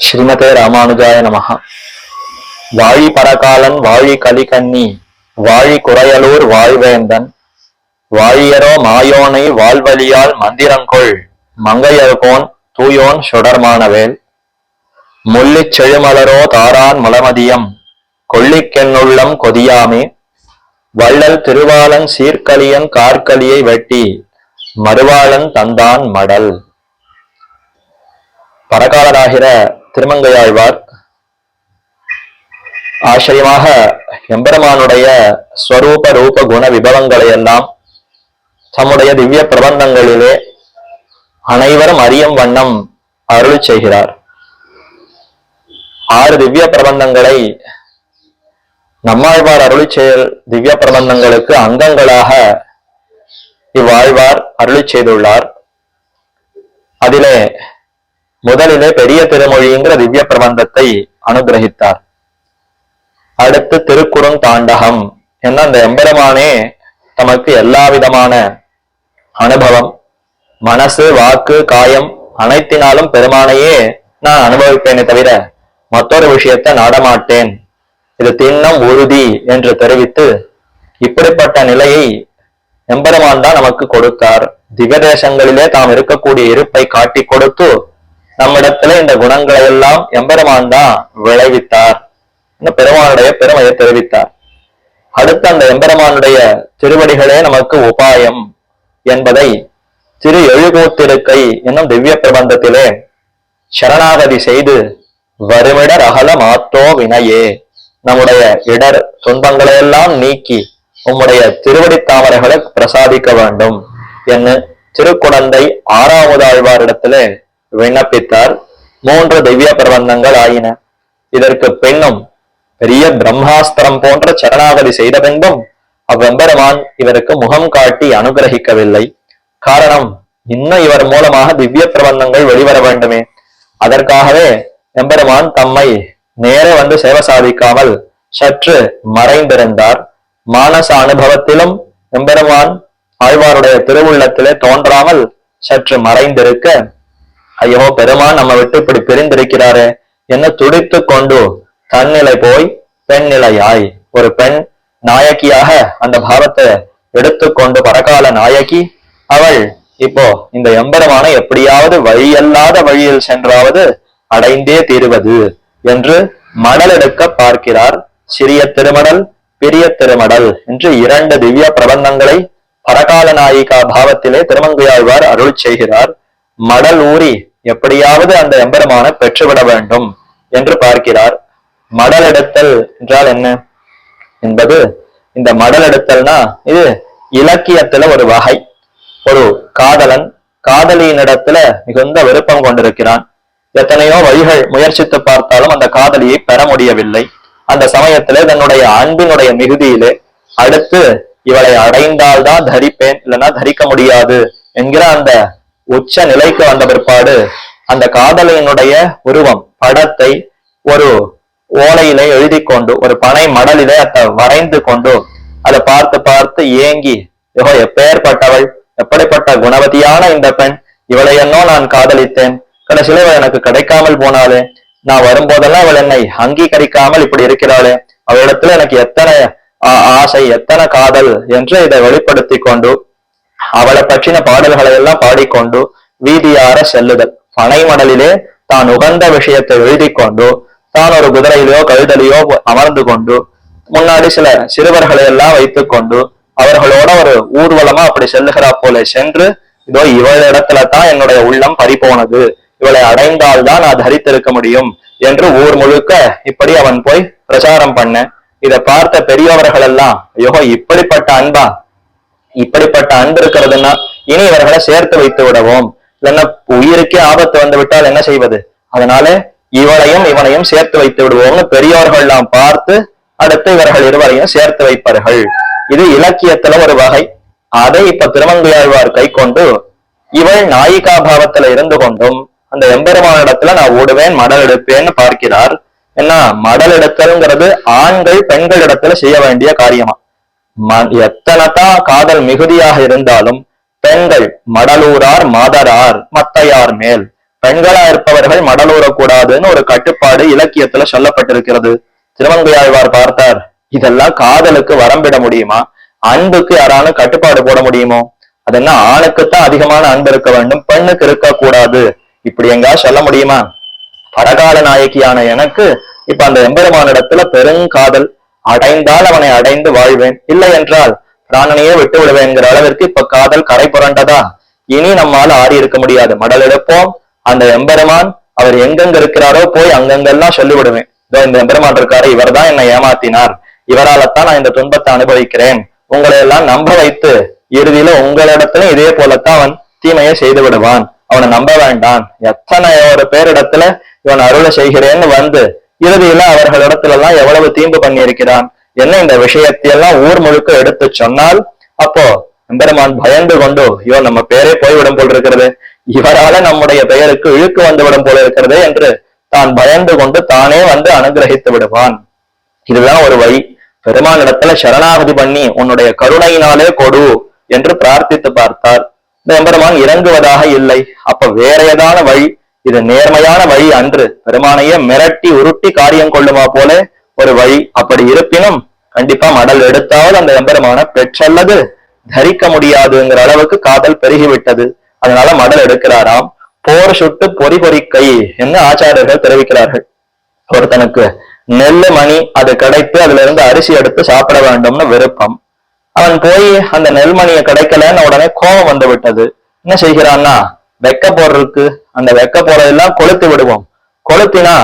ஸ்ரீமதே ராமானுஜாய நமஹ. வாழி பரகாலன் வாழி கலிகன்னி வாழி குறையலூர் வாழ்வேந்தன் வாழியரோ மாயோனை வாழ்வழியால் மந்திரங்கொள் மங்கையர்கோன் தூயோன் சுடர்மானவேல். முள்ளிச் செழுமலரோ தாரான் மலமதியம் கொள்ளிக்கென்னுள்ளம் கொதியாமே. வள்ளல் திருவாளன் சீர்கலியன் கார்கலியை வெட்டி மறுவாளன் தந்தான் மடல். பரகாலராகிற திருமங்கையாழ்வார் ஆச்சரியமாக எம்பெருமானுடைய ஸ்வரூப ரூப குண விபவங்களை எல்லாம் தம்முடைய திவ்ய பிரபந்தங்களிலே அனைவரும் அறியும் வண்ணம் அருள் செய்கிறார். ஆறு திவ்ய பிரபந்தங்களை நம்மாழ்வார் அருளி செயல் திவ்ய பிரபந்தங்களுக்கு அங்கங்களாக இவ்வாழ்வார் அருளி செய்துள்ளார். அதிலே முதலிலே பெரிய திருமொழிங்கிற திவ்ய பிரபந்தத்தை அனுகிரகித்தார். அடுத்து திருக்குறும் தாண்டகம் என்ன அந்த எம்பெருமானே தமக்கு எல்லா விதமான அனுபவம் மனசு வாக்கு காயம் அனைத்தினாலும் பெருமானையே நான் அனுபவிப்பேனே தவிர மற்றொரு விஷயத்தை நாடமாட்டேன். இது திண்ணம் உறுதி என்று தெரிவித்து இப்படிப்பட்ட நிலையை எம்பெருமான் தான் நமக்கு கொடுத்தார். திவதேசங்களிலே தாம் இருக்கக்கூடிய இருப்பை காட்டி கொடுத்து நம்மிடத்துல இந்த குணங்களை எல்லாம் எம்பெருமான் தான் விளைவித்தார். இந்த பெருமானுடைய பெருமையை தெரிவித்தார். அடுத்து அந்த எம்பெருமானுடைய திருவடிகளே நமக்கு உபாயம் என்பதை திரு எழுகோத்திருக்கை என்னும் திவ்ய பிரபந்தத்திலே சரணாகதி செய்து வருமிடர் அகல மாத்தோ வினையே. நம்முடைய இடர் துன்பங்களையெல்லாம் நீக்கி உம்முடைய திருவடி தாமரைகளை பிரசாதிக்க வேண்டும் என்று திருக்குழந்தை ஆறாவது ஆழ்வாரிடத்திலே விண்ணப்பித்தார். மூன்று திவ்ய பிரபந்தங்கள் ஆயின. இதற்கு பெண்ணும் பெரிய பிரம்மாஸ்திரம் போன்ற சரணாகதி செய்த பின்பும் அவ்வெம்பெருமான் இவருக்கு முகம் காட்டி அனுகிரகிக்கவில்லை. காரணம் இன்னும் இவர் மூலமாக திவ்ய பிரபந்தங்கள் வெளிவர வேண்டுமே. அதற்காகவே எம்பெருமான் தம்மை நேர வந்து சேவை சாதிக்காமல் சற்று மறைந்திருந்தார். மானச அனுபவத்திலும் எம்பெருமான் ஆழ்வாருடைய திருவுள்ளத்திலே தோன்றாமல் சற்று மறைந்திருக்க ஐயோ பெருமான் நம்ம விட்டு இப்படி பிரிந்திருக்கிறாரே. என்ன துடித்து கொண்டு தன்னிலை போய் பெண் நிலையாய் ஒரு பெண் நாயகியாக அந்த பாவத்தை எடுத்துக்கொண்டு பரகால நாயகி. அவள் இப்போ இந்த எம்பரமான எப்படியாவது வழியல்லாத வழியில் சென்றாவது அடைந்தே தீருவது என்று மடல் எடுக்க பார்க்கிறார். சிறிய திருமடல் பெரிய திருமடல் என்று இரண்டு திவ்ய பிரபந்தங்களை பரகால நாயிகா பாவத்திலே திருமங்கையாழ்வார் அருள் செய்கிறார். மடல் ஊறி எப்படியாவது அந்த எம்பெருமானை பெற்றுவிட வேண்டும் என்று பார்க்கிறார். மடலெடுத்தல் என்றால் என்ன? என்பது இந்த மடலெடுத்தல்னா இது இலக்கியத்துல ஒரு வகை. ஒரு காதலன் காதலியினிடத்துல மிகுந்த விருப்பம் கொண்டிருக்கிறான். எத்தனையோ வழிகள் முயற்சித்து பார்த்தாலும் அந்த காதலியை பெற முடியவில்லை. அந்த சமயத்துல தன்னுடைய அன்பினுடைய மிகுதியிலே அடுத்து இவளை அடைந்தால்தான் தரிப்பேன் இல்லைன்னா தரிக்க முடியாது என்கிற அந்த உச்ச நிலைக்கு வந்த பிற்பாடு அந்த காதலியினுடைய உருவம் படத்தை ஒரு ஓலையிலே எழுதி கொண்டு ஒரு பனை மடலிலே அதை வரைந்து கொண்டு அதை பார்த்து பார்த்து ஏங்கி யோ எப்பேற்பட்டவள்? எப்படிப்பட்ட குணவதியான இந்த பெண்? இவளை என்னோ நான் காதலித்தேன். கடைசியில இவள் எனக்கு கிடைக்காமல் போனாலே நான் வரும்போதெல்லாம் அவள் என்னை அங்கீகரிக்காமல் இப்படி இருக்கிறாளே. அவளிடத்துல எனக்கு எத்தனை ஆசை எத்தனை காதல் என்று இதை வெளிப்படுத்தி கொண்டு அவளை பற்றின பாடல்களை எல்லாம் பாடிக்கொண்டு வீதியார செல்லுதல். பனைமடலிலே தான் உகந்த விஷயத்தை எழுதி கொண்டு தான் ஒரு குதிரையிலோ கழுதலையோ அமர்ந்து கொண்டு முன்னாடி சில சிறுவர்களை எல்லாம் வைத்துக் கொண்டு அவர்களோட ஒரு ஊர்வலமா அப்படி செல்லுகிறா போல சென்று இதோ இவள் இடத்துல தான் என்னுடைய உள்ளம் பறிபோனது. இவளை அடைந்தால் தான் நான் தரித்திருக்க முடியும் என்று ஊர் முழுக்க இப்படி அவன் போய் பிரச்சாரம் பண்ண. இதை பார்த்த பெரியவர்கள் எல்லாம் ஐயோ இப்படிப்பட்ட அன்பா? இப்படிப்பட்ட அன்பு இருக்கிறதுன்னா இனி இவர்களை சேர்த்து வைத்து விடவும். இல்லைன்னா உயிருக்கே ஆபத்து வந்து விட்டால் என்ன செய்வது? அதனால இவளையும் இவனையும் சேர்த்து வைத்து விடுவோம்னு பெரியோர்கள் எல்லாம் பார்த்து அடுத்து இவர்கள் இருவரையும் சேர்த்து வைப்பார்கள். இது இலக்கியத்துல ஒரு வகை. அதை இப்ப திருமங்கையாழ்வார் கை கொண்டு இவள் நாயிகா பாவத்துல இருந்து கொண்டும் அந்த எம்பெருமானிடத்துல நான் ஓடுவேன் மடல் எடுப்பேன்னு பார்க்கிறார். என்ன மடல் எடுத்தல்ங்கிறது ஆண்கள் பெண்களிடத்துல செய்ய வேண்டிய காரியமா? எத்தனைதான் காதல் மிகுதியாக இருந்தாலும் பெண்கள் மடலூரார் மாதரார் மத்தையார் மேல். பெண்களா இருப்பவர்கள் மடலூரக்கூடாதுன்னு ஒரு கட்டுப்பாடு இலக்கியத்துல சொல்லப்பட்டிருக்கிறது. திருமங்கையாழ்வார் பார்த்தார் இதெல்லாம் காதலுக்கு வரம்பிட முடியுமா? அன்புக்கு யாராலும் கட்டுப்பாடு போட முடியுமோ? அது என்ன ஆணுக்குத்தான் அதிகமான அன்பு இருக்க வேண்டும் பெண்ணுக்கு இருக்க கூடாது இப்படி எங்கா சொல்ல முடியுமா? பரகால நாயகியான எனக்கு இப்ப அந்த எம்பெருமானிடத்துல பெருங்காதல் அடைந்தால் அவனை அடைந்து வாழ்வேன். இல்லை என்றால் பிராணனையே விட்டு விடுவேங்கிற அளவிற்கு இப்ப காதல் கரை புரண்டதா? இனி நம்மால ஆறி இருக்க முடியாது. மடல் எடுப்போம். அந்த எம்பெருமான் அவர் எங்கெங்க இருக்கிறாரோ போய் அங்கங்கெல்லாம் சொல்லிவிடுவேன். இதோ இந்த எம்பெருமான் இருக்காரு. இவர்தான் என்னை ஏமாத்தினார். இவராலத்தான் நான் இந்த துன்பத்தை அனுபவிக்கிறேன். உங்களை எல்லாம் நம்ப வைத்து இறுதியில உங்களிடத்துல இதே போலத்தான் அவன் தீமையை செய்து விடுவான். அவனை நம்ப வேண்டாம். எத்தனை ஒரு பேரிடத்துல இவன் அருளை செய்கிறேன்னு வந்து இறுதியில அவர்களிடத்துல எல்லாம் எவ்வளவு தீங்கு பண்ணியிருக்கிறான்? என்ன இந்த விஷயத்தையெல்லாம் ஊர் முழுக்க எடுத்து சொன்னால் அப்போ எம்பெருமான் பயந்து கொண்டு ஐயோ நம்ம பேரே போய்விடும் போல் இருக்கிறது. இவரால நம்முடைய பெயருக்கு இழுக்கு வந்துவிடும் போல இருக்கிறது என்று தான் பயந்து கொண்டு தானே வந்து அனுகிரகித்து விடுவான். இதுதான் ஒரு வழி. பெருமானிடத்துல சரணாகதி பண்ணி உன்னுடைய கருணையினாலே கொடு என்று பிரார்த்தித்து பார்த்தார். இந்த எம்பெருமான் இறங்குவதாக இல்லை. அப்ப வேற ஏதான வழி? இது நேர்மையான வழி அன்று. பெருமானையே மிரட்டி உருட்டி காரியம் கொள்ளுமா போல ஒரு வழி அப்படி இருப்பினும் கண்டிப்பா மடல் எடுத்தாவது அந்த எம்பெருமான பெற்றல்லது. தரிக்க முடியாதுங்கிற அளவுக்கு காதல் பெருகிவிட்டது. அதனால மடல் எடுக்கிறாராம். போர் சுட்டு பொறி பொறிக்கை என்று ஆச்சாரியர்கள் தெரிவிக்கிறார்கள். ஒருத்தனுக்கு நெல்லு மணி அது கிடைத்து அதுல இருந்து அரிசி எடுத்து சாப்பிட வேண்டும்னு விருப்பம். அவன் போய் அந்த நெல்மணியை கிடைக்கலன்னு உடனே கோபம் வந்து விட்டது என்ன செய்கிறான்னா வெக்க போடுறதுக்கு அந்த வெக்க போறதெல்லாம் கொளுத்து விடுவோம். கொளுத்தினா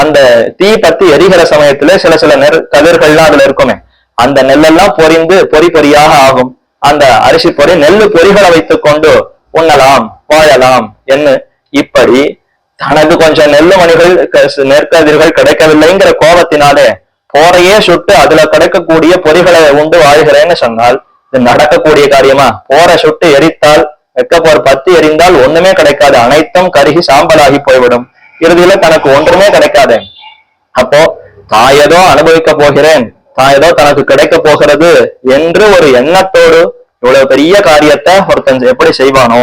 அந்த தீ பத்தி எரிகிற சமயத்துல சில சில நெற் கதிர்கள்லாம் அதுல இருக்குமே. அந்த நெல்லெல்லாம் பொரிந்து பொறி பொறியாக ஆகும். அந்த அரிசி பொறி நெல்லு பொறிகளை வைத்துக் கொண்டு உண்ணலாம் வாழலாம் என்ன இப்படி தனக்கு கொஞ்சம் நெல்லு மணிகள் நெற்கதிர்கள் கிடைக்கவில்லைங்கிற கோபத்தினாலே போரையே சுட்டு அதுல கிடைக்கக்கூடிய பொறிகளை உண்டு வாழ்கிறேன்னு சொன்னால் இது நடக்கக்கூடிய காரியமா? போரை சுட்டு எரித்தால் வெக்க பத்து எரிந்தால் ஒண்ணுமே கிடைக்காது. அனைத்தும் கருகி சாம்பலாகி போய்விடும். இறுதியில தனக்கு ஒன்றுமே கிடைக்காது. அப்போ தாயதோ அனுபவிக்க போகிறேன். தாயதோ தனக்கு கிடைக்க போகிறது என்று ஒரு எண்ணத்தோடு இவ்வளவு பெரிய காரியத்தை ஒருத்தன் எப்படி செய்வானோ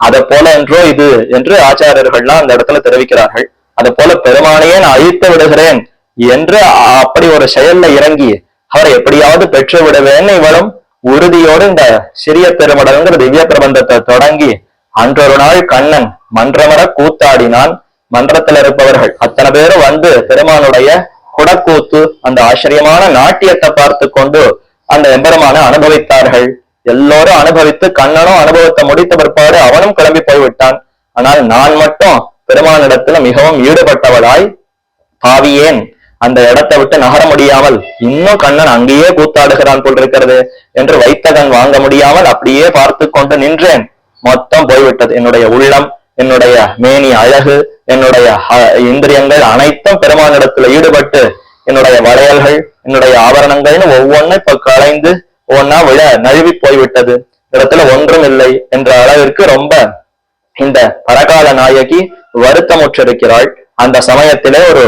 அதை போல என்றோ இது என்று ஆச்சாரியர்கள்லாம் அந்த இடத்துல தெரிவிக்கிறார்கள். அதை போல பெருமானையே நான் அழித்து விடுகிறேன் என்று அப்படி ஒரு செயல்ல இறங்கி அவரை எப்படியாவது பெற்று விடுவேன்னு இவளும். உறுதியோடு இந்த சிறிய பெருமடல்ங்கிற திவ்ய பிரபந்தத்தை தொடங்கி அன்றொரு நாள் கண்ணன் மன்றமர கூத்தாடினான் மன்றத்துல இருப்பவர்கள். அத்தனை பேரும் வந்து பெருமானுடைய குடக்கூத்து அந்த ஆச்சரியமான நாட்டியத்தை பார்த்து கொண்டு அந்த எம்பெருமான அனுபவித்தார்கள். எல்லோரும் அனுபவித்து கண்ணனும் அனுபவத்தை முடித்த பிற்பாடு அவனும் கிளம்பி போய்விட்டான். ஆனால் நான் மட்டும் பெருமானிடத்துல மிகவும் ஈடுபட்டவளாய் பாவியேன். அந்த இடத்தை விட்டு நகர முடியாமல் இன்னும் கண்ணன் அங்கேயே கூத்தாடுகிறான் போல் இருக்கிறது என்று வைத்தகன் வாங்க முடியாமல் அப்படியே பார்த்து கொண்டு நின்றேன். மொத்தம் போய்விட்டது. என்னுடைய உள்ளம் என்னுடைய மேனி அழகு என்னுடைய இந்திரியங்கள் அனைத்தும் பெருமானிடத்துல ஈடுபட்டு என்னுடைய வளையல்கள் என்னுடைய ஆபரணங்கள்னு ஒவ்வொன்னும் இப்ப கலைந்து ஒன்னா விழ நழுவி போய்விட்டது. இடத்துல ஒன்றும் இல்லை என்ற அளவிற்கு ரொம்ப இந்த பரகால நாயகி வருத்தமுற்றிருக்கிறாள். அந்த சமயத்திலே ஒரு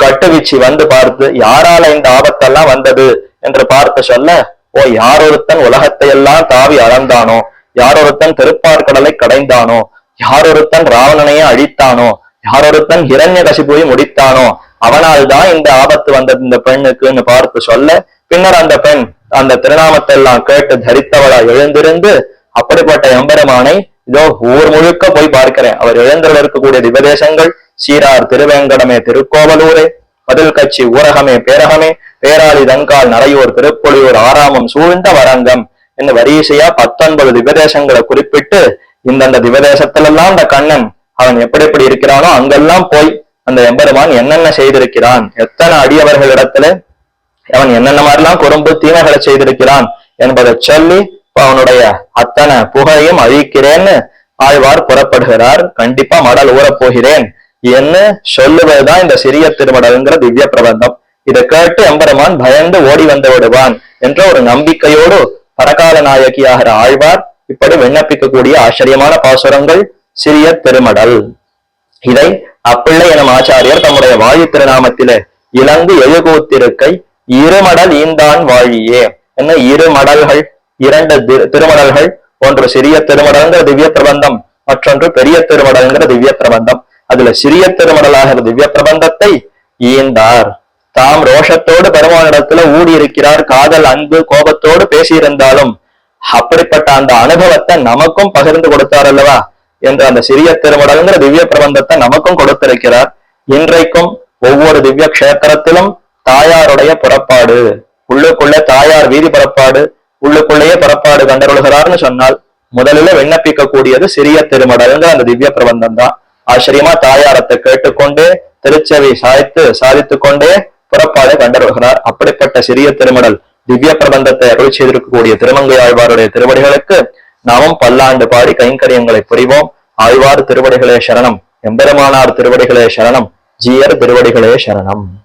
கட்டுவீச்சு வந்து பார்த்து யாரால இந்த ஆபத்தெல்லாம் வந்தது? என்று பார்த்து சொல்ல ஓ யாரொருத்தன் உலகத்தை எல்லாம் தாவி அளந்தானோ யாரொருத்தன் திருப்பார்கடலை கடைந்தானோ யாரொருத்தன் ராவணனையே அழித்தானோ யாரொருத்தன் இரண்ய கசிபுவை முடித்தானோ அவனால் தான் இந்த ஆபத்து வந்தது இந்த பெண்ணுக்குன்னு பார்த்து சொல்ல பின்னர் அந்த பெண் அந்த திருநாமத்தை எல்லாம் கேட்டு தரித்தவளா எழுந்திருந்து அப்படிப்பட்ட எம்பெருமானை இதோ ஊர் முழுக்க போய் பார்க்கிறேன். அவர் எழுந்தருள் இருக்கக்கூடிய திவதேசங்கள் சீரார் திருவேங்கடமே திருக்கோவலூரே பதில் கட்சி ஊரகமே பேரகமே பேராளி தங்கால் நரையூர் திருப்பொழியூர் ஆறாமம் சூழ்ந்த வரங்கம் என்று வரிசையா பத்தொன்பது திவதேசங்களை குறிப்பிட்டு இந்தந்த திவதேசத்திலெல்லாம் அந்த கண்ணன் அவன் எப்படி எப்படி இருக்கிறானோ அங்கெல்லாம் போய் அந்த எம்பெருமான் என்னென்ன செய்திருக்கிறான் எத்தனை அடியவர்களிடத்துல அவன் என்னென்ன மாதிரிலாம் குறும்பு தீமைகளை செய்திருக்கிறான் என்பதை சொல்லி இப்ப அவனுடைய அத்தனை புகழையும் அழிக்கிறேன்னு ஆழ்வார் புறப்படுகிறார். கண்டிப்பா மடல் ஊறப் போகிறேன். என்று சொல்லுவதுதான் இந்த சிறிய திருமடல்ங்கிற திவ்ய பிரபந்தம். இதை கேட்டு எம்பெருமான் பயந்து ஓடி வந்து விடுவான் என்ற ஒரு நம்பிக்கையோடு பரகால நாயகியாகிற ஆழ்வார் இப்படி விண்ணப்பிக்கக்கூடிய ஆச்சரியமான பாசுரங்கள் சிறிய திருமடல். இதை அப்பிள்ளை எனும் ஆச்சாரியர் தம்முடைய வாயு திருநாமத்திலே இழந்து எழுகூத்திருக்கை இருமடல் ஈந்தான் வாழியே. என்ன இரு மடல்கள் இரண்டு திருமடல்கள். ஒன்று சிறிய திருமடல்ங்கிற திவ்ய பிரபந்தம் மற்றொன்று பெரிய திருமடல்ங்கிற திவ்ய பிரபந்தம். அதுல சிறிய திருமடலாகிற திவ்ய பிரபந்தத்தை ஈந்தார். தாம் ரோஷத்தோடு பெருமானிடத்துல ஊடி இருக்கிறார் காதல் அன்பு கோபத்தோடு பேசியிருந்தாலும் அப்படிப்பட்ட அந்த அனுபவத்தை நமக்கும் பகிர்ந்து கொடுத்தார் அல்லவா? என்று அந்த சிறிய திருமடல்ங்கிற திவ்ய பிரபந்தத்தை நமக்கும் கொடுத்திருக்கிறார். இன்றைக்கும் ஒவ்வொரு திவ்ய கஷேத்திரத்திலும் தாயாருடைய புறப்பாடு உள்ளுக்குள்ளே தாயார் வீதி புறப்பாடு உள்ளுக்குள்ளேயே புறப்பாடு கண்டருள்கிறார்னு சொன்னால் முதலில் விண்ணப்பிக்க கூடியது சிறிய திருமடல்ங்கிற அந்த திவ்ய பிரபந்தம் தான் ஆச்சரியமா தாயாரத்தை கேட்டுக்கொண்டே திருச்செவி சாய்த்து சாதித்துக் கொண்டே புறப்பாடு கண்டருள்கிறார். அப்படிப்பட்ட சிறிய திருமடல் திவ்ய பிரபந்தத்தை அருள் செய்திருக்கக்கூடிய திருமங்கை ஆழ்வாருடைய திருவடிகளுக்கு நாமும் பல்லாண்டு பாடி கைங்கரியங்களை புரிவோம். ஆழ்வார் திருவடிகளே சரணம் எம்பெருமானார் திருவடிகளே சரணம் ஜீயர் திருவடிகளே சரணம்.